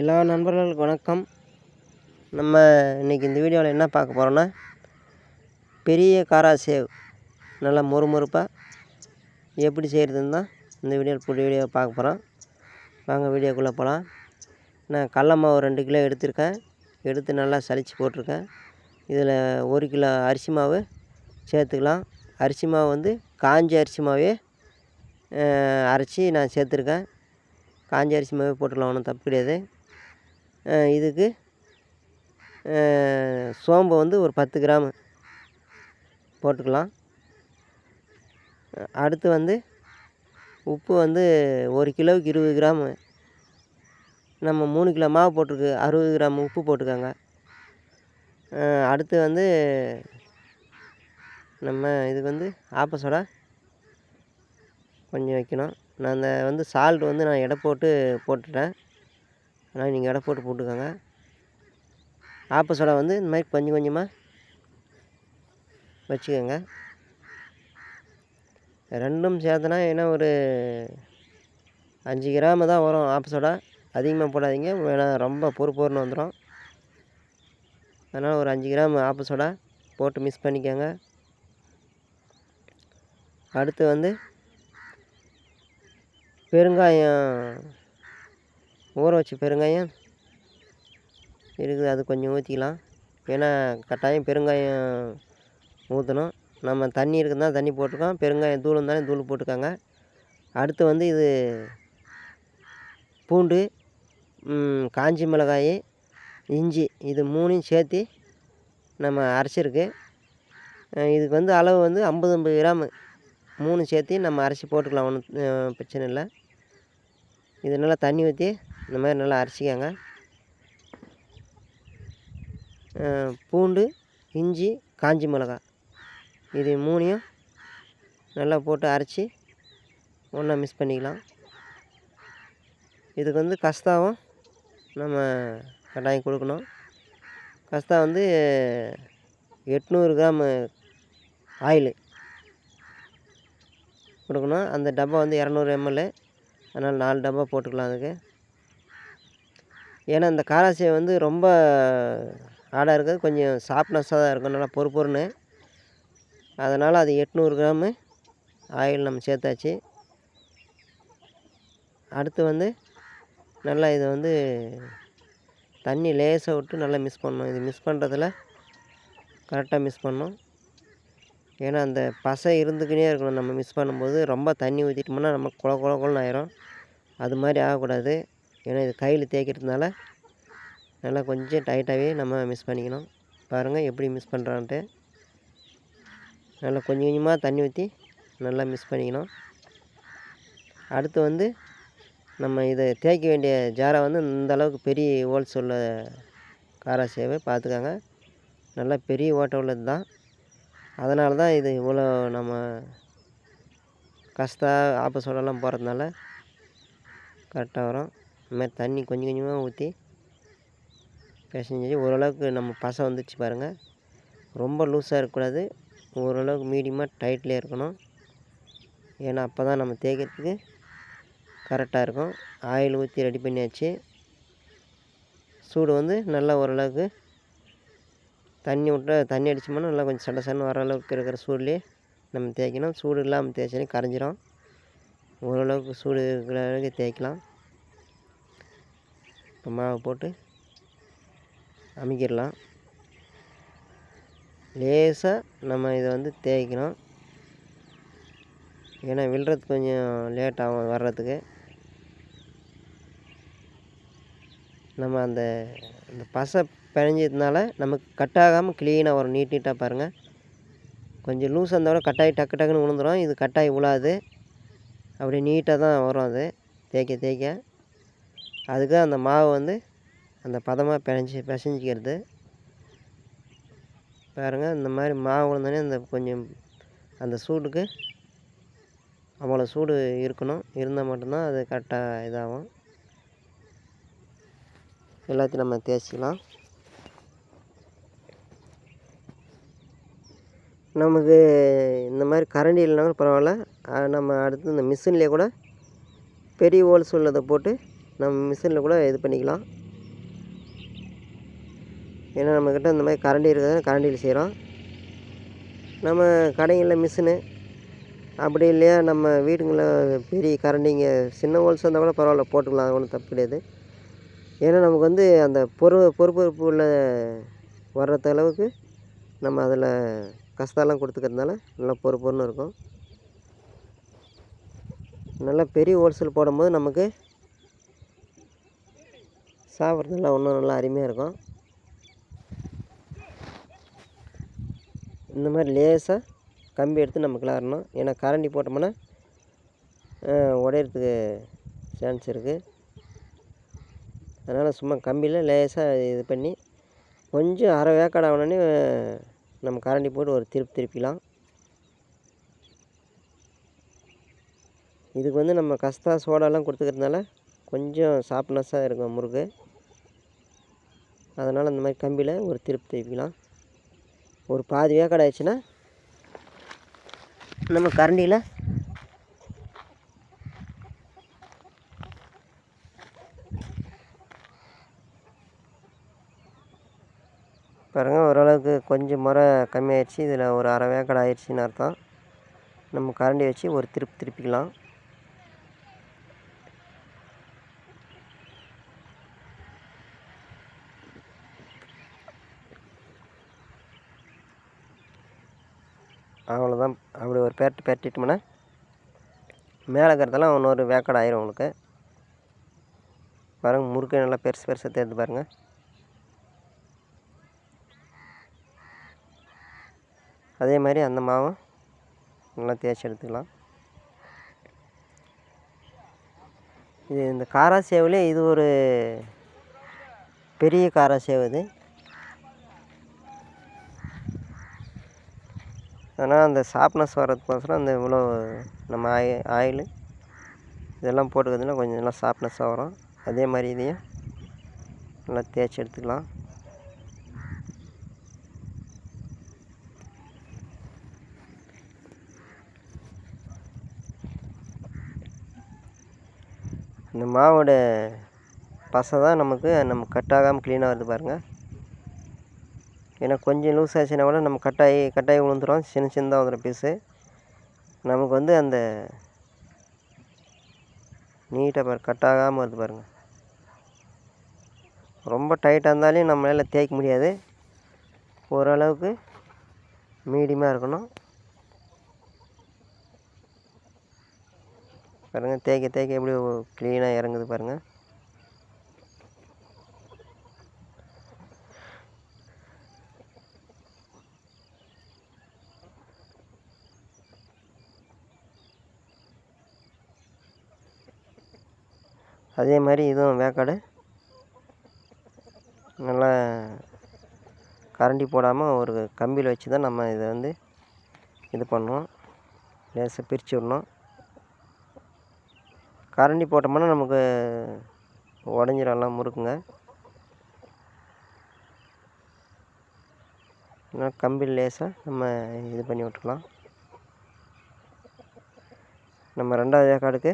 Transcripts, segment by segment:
எல்லா நண்பர்களுக்கு வணக்கம். நம்ம இன்றைக்கி இந்த வீடியோவில் என்ன பார்க்க போகிறோன்னா பெரிய காரா சேவ் நல்லா மொறுமொறுப்பாக எப்படி செய்கிறதுன்னு தான் இந்த வீடியோ புது வீடியோ பார்க்க போகிறோம் வாங்க வீடியோக்குள்ளே போகலாம். நான் கடல மாவு ரெண்டு கிலோ எடுத்திருக்கேன். எடுத்து நல்லா சளிச்சு போட்டிருக்கேன். இதில் ஒரு கிலோ அரிசி மாவு சேர்த்துக்கலாம். அரிசி மாவு வந்து காஞ்ச அரிசி மாவே அரைச்சி நான் சேர்த்துருக்கேன். காஞ்ச அரிசி மாவே போட்டுக்கலாம் ஒன்றும் தப்பு கிடையாது. இதுக்கு சோம்பு வந்து ஒரு பத்து கிராமு போட்டுக்கலாம். அடுத்து வந்து உப்பு வந்து ஒரு கிலோவுக்கு இருபது கிராமு நம்ம மூணு கிலோ மாவு போட்டிருக்கு அறுபது கிராம் உப்பு போட்டுக்கோங்க. அடுத்து வந்து நம்ம இதுக்கு வந்து ஆப்பசோடா கொஞ்சம் வைக்கணும். நான் அந்த வந்து சால்ட் வந்து நான் எடை போட்டு போட்டுட்டேன். அதனால் நீங்கள் எடை போட்டு போட்டுக்கோங்க. ஆப்போசோட வந்து இந்த மாதிரி கொஞ்சம் கொஞ்சமாக வச்சுக்கோங்க. ரெண்டும் சேர்த்துனா ஏன்னா ஒரு அஞ்சு கிராம் தான் வரும் ஆப்போசோட. அதிகமாக போடாதீங்க. வேணா ரொம்ப பொறு பொறுன்னு வந்துடும் அதனால் ஒரு அஞ்சு கிராம் ஆப்போசோட போட்டு மிக்ஸ் பண்ணிக்கோங்க. அடுத்து வந்து பெருங்காயம் ஊற வச்ச பெருங்காயம் இருக்குது அது கொஞ்சம் ஊற்றிக்கலாம் ஏன்னா கட்டாயம் பெருங்காயம் ஊற்றணும் நம்ம தண்ணி இருக்குதுன்னா தண்ணி போட்டுக்கோம் பெருங்காயம் தூள் இருந்தாலும் தூள் போட்டுக்கோங்க. அடுத்து வந்து இது பூண்டு காஞ்சி மிளகாய் இஞ்சி இது மூணையும் சேர்த்து நம்ம அரைச்சிருக்கு. இதுக்கு வந்து அளவு வந்து ஐம்பது ஐம்பது கிராமு. மூணு சேர்த்து நம்ம அரைச்சி போட்டுக்கலாம். ஒன்றும் பிரச்சனை இல்லை. இது நல்லா தண்ணி ஊற்றி இந்த மாதிரி நல்லா அரைச்சிக்கோங்க பூண்டு இஞ்சி காஞ்சி மிளகா இது மூணையும் நல்லா போட்டு அரைச்சி ஒன்றா மிக்ஸ் பண்ணிக்கலாம். இதுக்கு வந்து கஸ்தாவும் நம்ம கட்டாயம் கொடுக்கணும். கஸ்தா வந்து எட்நூறு கிராமு ஆயிலு கொடுக்கணும். அந்த டப்பா வந்து இரநூறு எம்எல் அதனால் நாலு டப்பா போட்டுக்கலாம் அதுக்கு. ஏன்னா இந்த காராசேவை வந்து ரொம்ப ஆடாக இருக்கிறது. கொஞ்சம் சாஃப்ட்னஸாக தான் இருக்கும். நல்லா பொறு பொறுன்னு. அதனால் அது எட்நூறு கிராமு ஆயில் நம்ம சேர்த்தாச்சு. அடுத்து வந்து நல்லா இதை வந்து தண்ணி லேசாக விட்டு நல்லா மிஸ் பண்ணணும். இது மிஸ் பண்ணுறதுல கரெக்டாக மிஸ் பண்ணணும். ஏன்னா அந்த பசை இருந்துக்கினே இருக்கணும். நம்ம மிஸ் பண்ணும்போது ரொம்ப தண்ணி ஊற்றிட்டோம்னா நம்ம குள குள குளன்னு ஆயிரும். அது மாதிரி ஆகக்கூடாது. ஏன்னா இது கையில் தேய்க்கிறதுனால நல்லா கொஞ்சம் டைட்டாகவே நம்ம மிஸ் பண்ணிக்கணும். பாருங்கள் எப்படி மிஸ் பண்ணுறான்ட்டு நல்லா கொஞ்சம் கொஞ்சமாக தண்ணி ஊற்றி நல்லா மிஸ் பண்ணிக்கணும். அடுத்து வந்து நம்ம இதை தேய்க்க வேண்டிய ஜாரை வந்து இந்த அளவுக்கு பெரிய ஹோல்ஸ் உள்ள காரா சேவை பார்த்துக்கோங்க. நல்லா பெரிய ஓட்டை உள்ளது தான் அதனால தான் இது இவ்வளோ நம்ம கஷ்டா ஆப்ப போகிறதுனால கரெக்டாக வரும். இந்த மாதிரி தண்ணி கொஞ்சம் கொஞ்சமாக ஊற்றி பிசைஞ்சு ஓரளவுக்கு நம்ம பசை வந்துடுச்சு பாருங்கள் ரொம்ப லூஸாக இருக்கக்கூடாது. ஓரளவுக்கு மீடியமாக டைட்லேயே இருக்கணும். ஏன்னா அப்போ தான் நம்ம தேய்க்கிறதுக்கு கரெக்டாக இருக்கும். ஆயில் ஊற்றி ரெடி பண்ணியாச்சு. சூடு வந்து நல்லா ஓரளவுக்கு தண்ணி விட்டு தண்ணி அடிச்சோம்னா நல்லா கொஞ்சம் சட சடன்னு வர அளவுக்கு இருக்கிற சூடுலேயே நம்ம தேய்க்கணும். சூடு இல்லாமல் தேய்ச்சாலே கரைஞ்சிரும். ஓரளவுக்கு சூடு இருக்கிற அளவுக்கு தேய்க்கலாம். இப்போ மாவு போட்டு அமைக்கிடலாம். லேசாக நம்ம இதை வந்து தேய்க்கணும். ஏன்னா விழுறதுக்கு கொஞ்சம் லேட் ஆகும் வர்றதுக்கு. நம்ம அந்த அந்த பசை பிணைஞ்சதுனால நமக்கு கட் ஆகாமல் க்ளீனாக வரும் நீட் நீட்டாக பாருங்கள் கொஞ்சம் லூஸ் இருந்தால் கட்டாயி டக்கு டக்குன்னு விழுந்துரும். இது கட்டாயி விழாது அப்படி நீட்டாக தான் வரும் அது. தேய்க்க தேய்க்க. அதுக்கு அந்த மாவு வந்து அந்த பதமாக பிணைஞ்சி பிசைஞ்சிக்கிறது. பாருங்கள் இந்த மாதிரி மாவு விழுந்தோடனே அந்த கொஞ்சம் அந்த சூடுக்கு அவ்வளோ சூடு இருக்கணும். இருந்தால் மட்டும்தான் அது கரெக்டாக இதாகும். எல்லாத்தையும் நம்ம தேய்ச்சிக்கலாம். நமக்கு இந்த மாதிரி கரண்டி இல்லைனாலும் பரவாயில்ல. நம்ம அடுத்து இந்த மிஷின்லேயே கூட பெரிய ஹோல்ஸ் உள்ளதை போட்டு நம்ம மிஷினில் கூட இது பண்ணிக்கலாம். ஏன்னா நம்மக்கிட்ட இந்த மாதிரி கரண்டி இருக்கிறதால கரண்டியில் செய்கிறோம். நம்ம கடைங்களில் மிஷினு அப்படி இல்லையா நம்ம வீடுங்களில் பெரிய கரண்டிங்க சின்ன ஹோல்ஸ் இருந்தால் கூட பரவாயில்ல போட்டுக்கலாம் ஒன்றும் தப்பு கிடையாது. ஏன்னா நமக்கு வந்து அந்த பொறு பொறுப்பொறுப்பு உள்ள வர்றது அளவுக்கு நம்ம அதில் கஷ்டம்லாம் கொடுத்துக்கிறதுனால நல்லா பொறுப்புன்னு இருக்கும். நல்லா பெரிய ஹோல்சேல் போடும்போது நமக்கு சாப்பிட்றதுலாம் இன்னும் நல்லா அருமையாக இருக்கும். இந்த மாதிரி லேசாக கம்பி எடுத்து நம்ம கிளறணும். ஏன்னா கரண்டி போட்டோம்னா உடையிறதுக்கு சான்ஸ் இருக்குது அதனால் சும்மா கம்பியில் லேசாக இது பண்ணி கொஞ்சம் அரை வேக்காடு ஆகணுன்னே நம்ம கரண்டி போட்டு ஒரு திருப்பி திருப்பிக்கலாம் இதுக்கு வந்து நம்ம கஸ்தா சோடாலாம் கொடுத்துக்கிறதுனால கொஞ்சம் சாஃப்ட்னஸ்ஸாக இருக்கும் முறுக்கு. அதனால் இந்த மாதிரி கம்பியில் ஒரு திருப்பி திருப்பிக்கலாம் ஒரு பாதி வேக்காடு ஆயிடுச்சுன்னா நம்ம கரண்டியில் பாருங்கள் ஓரளவுக்கு கொஞ்சம் முறை கம்மியாயிடுச்சு. இதில் ஒரு அரை வேக்காடு ஆயிடுச்சின்னு அர்த்தம். நம்ம கரண்டி வச்சு ஒரு திருப்பி திருப்பிக்கலாம். அவ்வளோதான் அப்படி ஒரு பேர்ட்டு பேரட்டிட்டோம்னா மேலே இருக்கிறதெல்லாம் இன்னொரு வேக்காடு ஆயிரும் உங்களுக்கு. பாருங்கள் முறுக்கு நல்லா பெருசு பெருசாக தேர்ந்து பாருங்கள் அதே மாதிரி அந்த மாவும் நல்லா தேய்ச்சி எடுத்துக்கலாம். இது இந்த காராசேவிலே இது ஒரு பெரிய காராசேவு இது. ஆனால் அந்த சாப்னஸ் வர்றதுக்கோசரம் அந்த இவ்வளோ நம்ம ஆயி ஆயில் இதெல்லாம் போட்டுக்கிறதுனா கொஞ்சம் நல்லா ஷார்ப்னஸ்ஸாக வரும். அதே மாதிரி இதையும் நல்லா தேய்ச்சி எடுத்துக்கலாம். இந்த மாவோட பசை தான் நமக்கு நம்ம கட் ஆகாமல் க்ளீனாக வருது பாருங்கள் ஏன்னா கொஞ்சம் லூஸ் ஆச்சுன்னா கூட நம்ம கட்டாயி கட்டாயி விழுந்துரும். சின்ன சின்னதாக வந்துடும் பீஸு நமக்கு வந்து அந்த நீட்டாக பாரு கட் ஆகாமல் வருது பாருங்கள் ரொம்ப டைட்டாக இருந்தாலையும் நம்மளால் தேய்க்க முடியாது. ஓரளவுக்கு மீடியமாக இருக்கணும். பாருங்கள் தேய்க்க தேய்க்க எப்படி க்ளீனாக இறங்குது பாருங்கள் அதே மாதிரி இதுவும் வேக்காடு. நல்லா கரண்டி போடாமல் ஒரு கம்பியில் வச்சு தான் நம்ம இதை வந்து இது பண்ணுவோம். லேசாக பிரித்து விடணும். கரண்டி போட்டோம்னா நமக்கு உடஞ்சிரும் எல்லாம் முறுக்குங்க. இன்னும் கம்பியில் லேசாக நம்ம இது பண்ணி விட்டுக்கலாம் நம்ம ரெண்டாவது வேக்காடுக்கு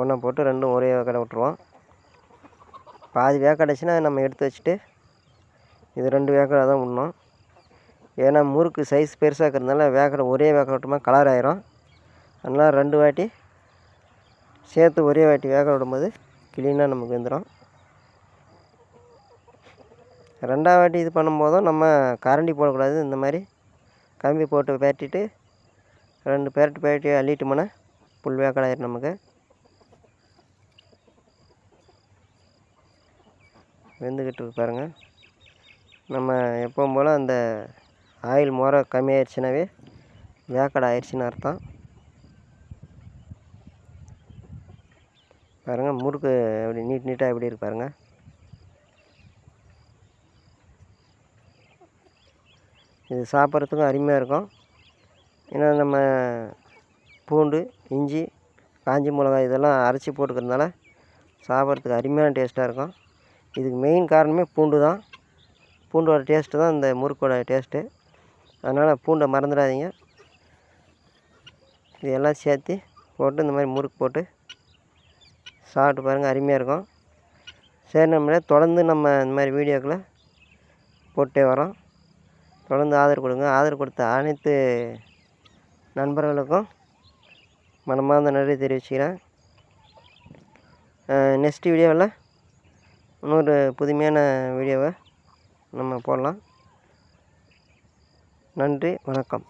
ஒன்றை போட்டு ரெண்டும் ஒரே வேக்காடை விட்ருவோம் பாதி வேக்கடைச்சின்னா நம்ம எடுத்து வச்சுட்டு இது ரெண்டு வேக்காடை தான் விடணும் ஏன்னா முறுக்கு சைஸ் பெருசாக இருக்கிறதுனால வேக்கடை ஒரே வேக்கடை விட்டோமா கலர் ஆயிரும். அதனால் ரெண்டு வாட்டி சேர்த்து ஒரே வாட்டி வேக விடும்போது க்ளீனாக நமக்கு வந்துடும் ரெண்டாவது வாட்டி இது பண்ணும்போதும் நம்ம கரண்டி போடக்கூடாது. இந்த மாதிரி கம்பி போட்டு பேட்டிட்டு ரெண்டு பேரட்டு பேட்டி அள்ளிட்டோம்னா புல் வேக்காடாயிரும் நமக்கு. வெந்துக்கிட்டு இருக்கு பாருங்கள் நம்ம எப்பவும் போல் அந்த ஆயில் முறை கம்மியாயிடுச்சுனாவே வேக்கடை ஆயிடுச்சுன்னு அர்த்தம். பாருங்கள் முறுக்கு அப்படி நீட் நீட்டாக எப்படி இருக்கு பாருங்கள் இது சாப்பிட்றதுக்கும் அருமையாக இருக்கும். ஏன்னா நம்ம பூண்டு இஞ்சி காஞ்சி மிளகாய் இதெல்லாம் அரைச்சி போட்டுக்கிறதுனால சாப்பிட்றதுக்கு அருமையான டேஸ்ட்டாக இருக்கும். இதுக்கு மெயின் காரணமே பூண்டு தான். பூண்டோட டேஸ்ட்டு தான் இந்த முறுக்கோட டேஸ்ட்டு அதனால் பூண்டை மறந்துடாதீங்க. இது எல்லாம் சேர்த்து போட்டு இந்த மாதிரி முறுக்கு போட்டு சாப்பிட்டு பாருங்கள் அருமையாக இருக்கும். சரி நம்மளே தொடர்ந்து நம்ம இந்த மாதிரி வீடியோக்களை போட்டே வரோம். தொடர்ந்து ஆதரவு கொடுங்க. ஆதரவு கொடுத்த அனைத்து நண்பர்களுக்கும் மனமார்ந்த நன்றி தெரிவிச்சுக்கிறேன். நெக்ஸ்ட் வீடியோவில் இன்னொரு புதுமையான வீடியோவை நம்ம போடலாம். நன்றி வணக்கம்.